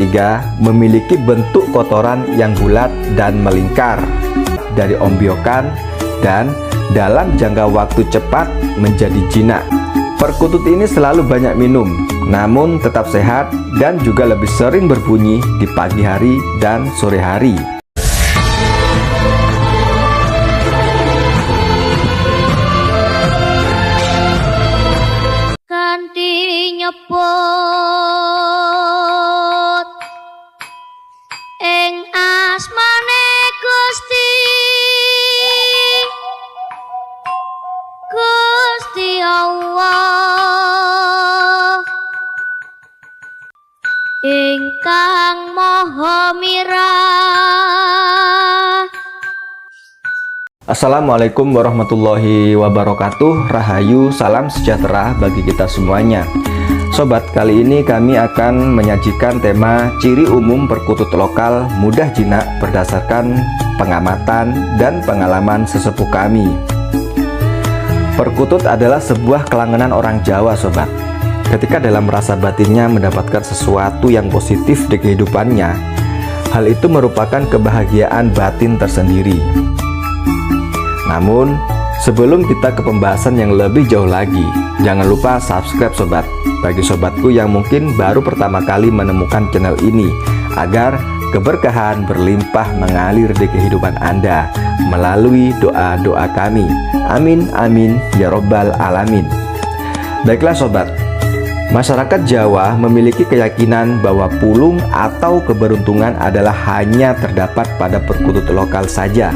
Tiga, memiliki bentuk kotoran yang bulat dan melingkar dari ombyokan dan dalam jangka waktu cepat menjadi jinak. Perkutut ini selalu banyak minum, namun tetap sehat dan juga lebih sering berbunyi di pagi hari dan sore hari. Ingkang maha mirah. Assalamualaikum warahmatullahi wabarakatuh. Rahayu, salam sejahtera bagi kita semuanya. Sobat, kali ini kami akan menyajikan tema ciri umum perkutut lokal mudah jinak berdasarkan pengamatan dan pengalaman sesepuh kami. Perkutut adalah sebuah kelangenan orang Jawa sobat Ketika dalam rasa batinnya mendapatkan sesuatu yang positif di kehidupannya Hal itu merupakan kebahagiaan batin tersendiri namun, sebelum kita ke pembahasan yang lebih jauh lagi, jangan lupa subscribe sobat. Bagi sobatku yang mungkin baru pertama kali menemukan channel ini, agar keberkahan berlimpah mengalir di kehidupan Anda melalui doa-doa kami. Amin, amin, ya robbal alamin. Baiklah sobat, Masyarakat Jawa memiliki keyakinan bahwa pulung atau keberuntungan adalah hanya terdapat pada perkutut lokal saja.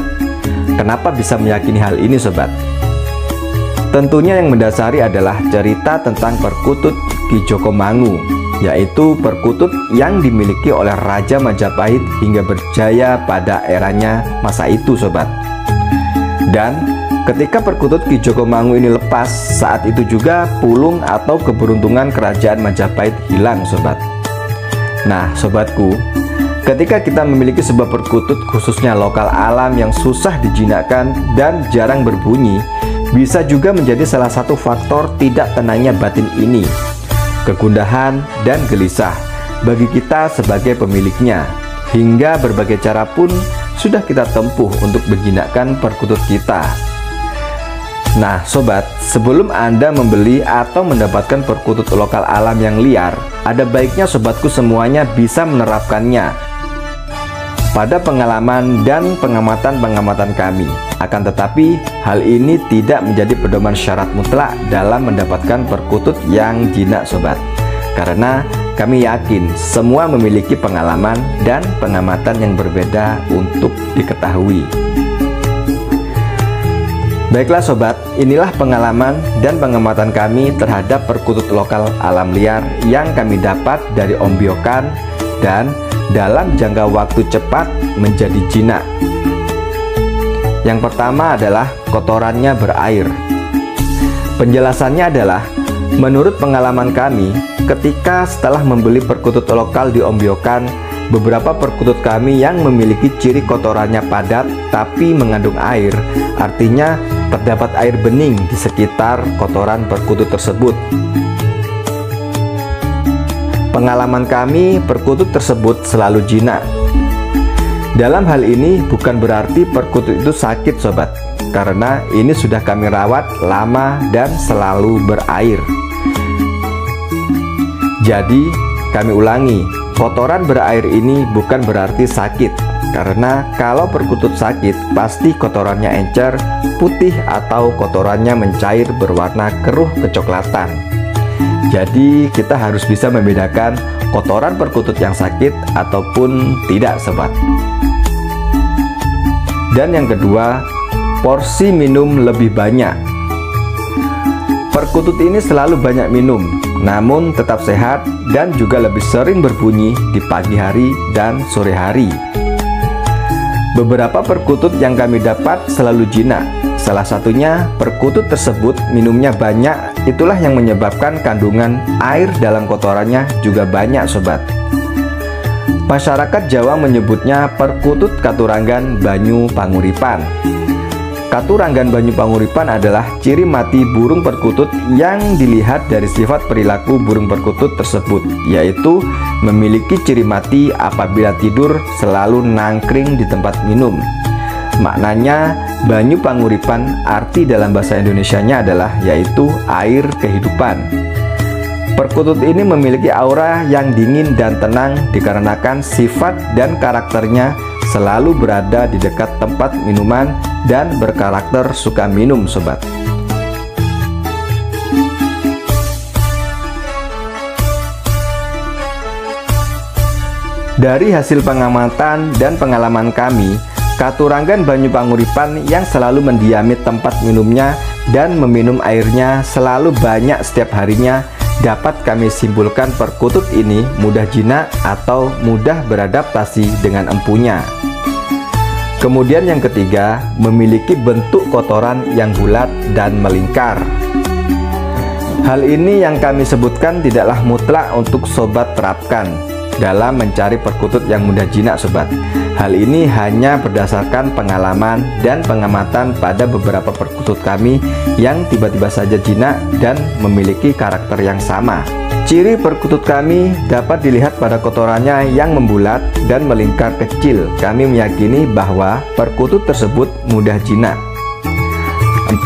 Kenapa bisa meyakini hal ini sobat? Tentunya yang mendasari adalah cerita tentang perkutut Ki Joko Mangu yaitu perkutut yang dimiliki oleh Raja Majapahit hingga berjaya pada eranya masa itu sobat dan ketika perkutut Ki Joko Mangu ini lepas saat itu juga pulung atau keberuntungan kerajaan Majapahit hilang sobat nah sobatku Ketika kita memiliki sebuah perkutut khususnya lokal alam yang susah dijinakkan dan jarang berbunyi, bisa juga menjadi salah satu faktor tidak tenangnya batin ini. Kegundahan dan gelisah bagi kita sebagai pemiliknya, hingga berbagai cara pun sudah kita tempuh untuk menjinakkan perkutut kita. Nah sobat, sebelum Anda membeli atau mendapatkan perkutut lokal alam yang liar, ada baiknya sobatku semuanya bisa menerapkannya pada pengalaman dan pengamatan-pengamatan kami. Akan tetapi, hal ini tidak menjadi pedoman syarat mutlak dalam mendapatkan perkutut yang jinak sobat. Karena kami yakin semua memiliki pengalaman dan pengamatan yang berbeda untuk diketahui. Baiklah sobat, inilah pengalaman dan pengamatan kami terhadap perkutut lokal alam liar yang kami dapat dari ombyokan dan dalam jangka waktu cepat menjadi jinak. Yang pertama adalah kotorannya berair. Penjelasannya adalah, menurut pengalaman kami, ketika setelah membeli perkutut lokal di Ombyokan, beberapa perkutut kami yang memiliki ciri kotorannya padat tapi mengandung air, artinya terdapat air bening di sekitar kotoran perkutut tersebut. Pengalaman kami, perkutut tersebut selalu jinak. Dalam hal ini bukan berarti perkutut itu sakit sobat, karena ini sudah kami rawat lama dan selalu berair. Jadi, kami ulangi, kotoran berair ini bukan berarti sakit, karena kalau perkutut sakit, pasti kotorannya encer, putih atau kotorannya mencair berwarna keruh kecoklatan. Jadi kita harus bisa membedakan kotoran perkutut yang sakit ataupun tidak sobat. Dan yang kedua, porsi minum lebih banyak. Perkutut ini selalu banyak minum, namun tetap sehat dan juga lebih sering berbunyi di pagi hari dan sore hari. Beberapa perkutut yang kami dapat selalu jinak, Salah satunya perkutut tersebut minumnya banyak itulah yang menyebabkan kandungan air dalam kotorannya juga banyak sobat. Masyarakat Jawa menyebutnya perkutut katuranggan banyu panguripan. Katuranggan Banyu Panguripan adalah ciri mati burung perkutut yang dilihat dari sifat perilaku burung perkutut tersebut, yaitu memiliki ciri mati apabila tidur selalu nangkring di tempat minum. Maknanya, Banyu Panguripan arti dalam bahasa Indonesianya adalah yaitu air kehidupan. Perkutut ini memiliki aura yang dingin dan tenang dikarenakan sifat dan karakternya selalu berada di dekat tempat minuman dan berkarakter suka minum sobat. Dari hasil pengamatan dan pengalaman kami, Katuranggan Banyu Panguripan yang selalu mendiami tempat minumnya dan meminum airnya selalu banyak setiap harinya dapat kami simpulkan perkutut ini mudah jinak atau mudah beradaptasi dengan empunya. Kemudian yang ketiga, memiliki bentuk kotoran yang bulat dan melingkar. Hal ini yang kami sebutkan tidaklah mutlak untuk sobat terapkan dalam mencari perkutut yang mudah jinak sobat Hal ini hanya berdasarkan pengalaman dan pengamatan pada beberapa perkutut kami yang tiba-tiba saja jinak dan memiliki karakter yang sama Ciri perkutut kami dapat dilihat pada kotorannya yang membulat dan melingkar kecil. Kami meyakini bahwa perkutut tersebut mudah jinak. 4.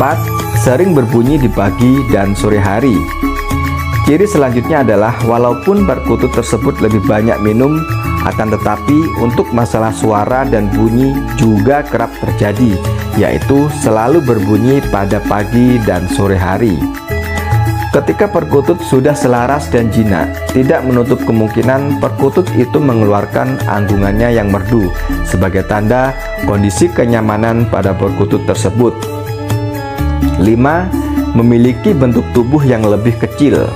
Sering berbunyi di pagi dan sore hari. Ciri selanjutnya adalah walaupun perkutut tersebut lebih banyak minum, akan tetapi untuk masalah suara dan bunyi juga kerap terjadi, yaitu selalu berbunyi pada pagi dan sore hari. Ketika perkutut sudah selaras dan jinak, tidak menutup kemungkinan perkutut itu mengeluarkan anggungannya yang merdu sebagai tanda kondisi kenyamanan pada perkutut tersebut. 5. Memiliki bentuk tubuh yang lebih kecil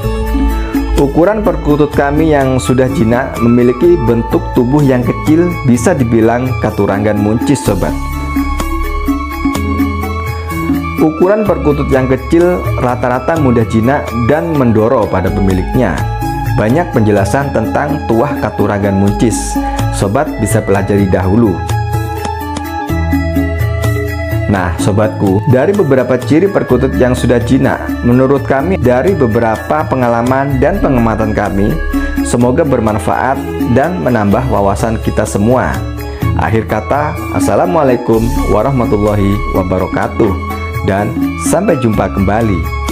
Ukuran perkutut kami yang sudah jinak memiliki bentuk tubuh yang kecil bisa dibilang katurangan muncis sobat. Ukuran perkutut yang kecil rata-rata mudah jinak dan mendoro pada pemiliknya. Banyak penjelasan tentang tuah katurangan muncis. Sobat bisa pelajari dahulu. Nah, sobatku, dari beberapa ciri perkutut yang sudah jinak, menurut kami dari beberapa pengalaman dan pengamatan kami, semoga bermanfaat dan menambah wawasan kita semua. Akhir kata, Assalamualaikum warahmatullahi wabarakatuh, dan sampai jumpa kembali.